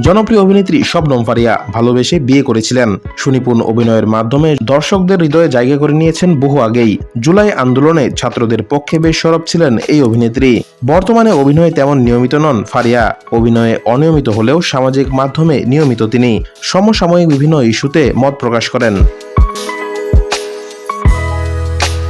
জনপ্রিয় অভিনেত্রী শবনম ফারিয়া ভালোবেসে বিয়ে করেছিলেন। সুনিপুণ অভিনয়ের মাধ্যমে দর্শকদের হৃদয়ে জায়গা করে নিয়েছেন বহু আগেই। জুলাই আন্দোলনে ছাত্রদের পক্ষে বেশ সরব ছিলেন এই অভিনেত্রী। বর্তমানে অভিনয়ে তেমন নিয়মিত নন ফারিয়া। অভিনয়ে অনিয়মিত হলেও সামাজিক মাধ্যমে নিয়মিত তিনি। সমসাময়িক বিভিন্ন ইস্যুতে মত প্রকাশ করেন।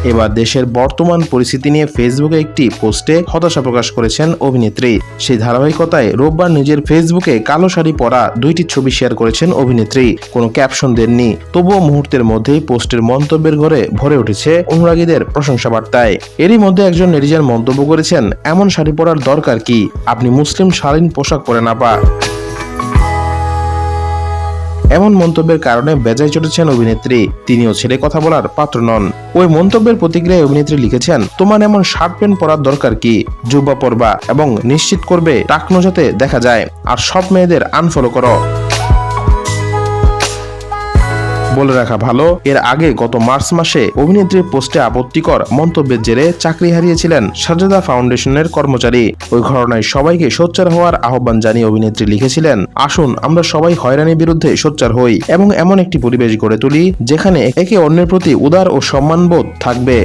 এবার দেশের বর্তমান পরিস্থিতি নিয়ে ফেসবুকে একটি পোস্টে হতাশা প্রকাশ করেছেন অভিনেত্রী। সেই ধারাবাহিকতায় রোববার নিজের ফেসবুকে কালো শাড়ি পরা দুইটি ছবি শেয়ার করেছেন অভিনেত্রী। কোনো ক্যাপশন দেননি। তবুও মুহূর্তের মধ্যেই পোস্টের মন্তব্যের ঘরে ভরে উঠেছে অনুরাগীদের প্রশংসা বার্তায়। এরই মধ্যে একজন নেটিজেন মন্তব্য করেছেন, এমন শাড়ি পরার দরকার কি? আপনি মুসলিম শালীন পোশাক পরে না পা। এমন মন্তব্যের কারণে বেজায় চটেছেন অভিনেত্রী। তিনিও ছেড়ে কথা বলার পাত্র নন। ওই মন্তব্যের প্রতিক্রিয়ায় অভিনেত্রী লিখেছেন, তোমার এমন শার্ট প্যান্ট পরার দরকার কি? জুব্বা পরবা এবং নিশ্চিত করবে টাকনো যাতে দেখা যায়। আর সব মেয়েদের আনফলো করো। বলে রাখা ভালো। এর আগে গত মার্চ মাসে অভিনেত্রীর পোস্টে আপত্তিকর মন্তব্যের জেরে চাকরি হারিয়েছিলেন সাজেদা ফাউন্ডেশনের কর্মচারী। ওই ঘটনায় সবাইকে সোচ্চার হওয়ার আহ্বান জানিয়ে অভিনেত্রী লিখেছিলেন, আসুন, আমরা সবাই হয়রানির বিরুদ্ধে সোচ্চার হই এবং এমন একটি পরিবেশ গড়ে তুলি যেখানে একে অন্যের প্রতি উদার ও সম্মানবোধ থাকবে।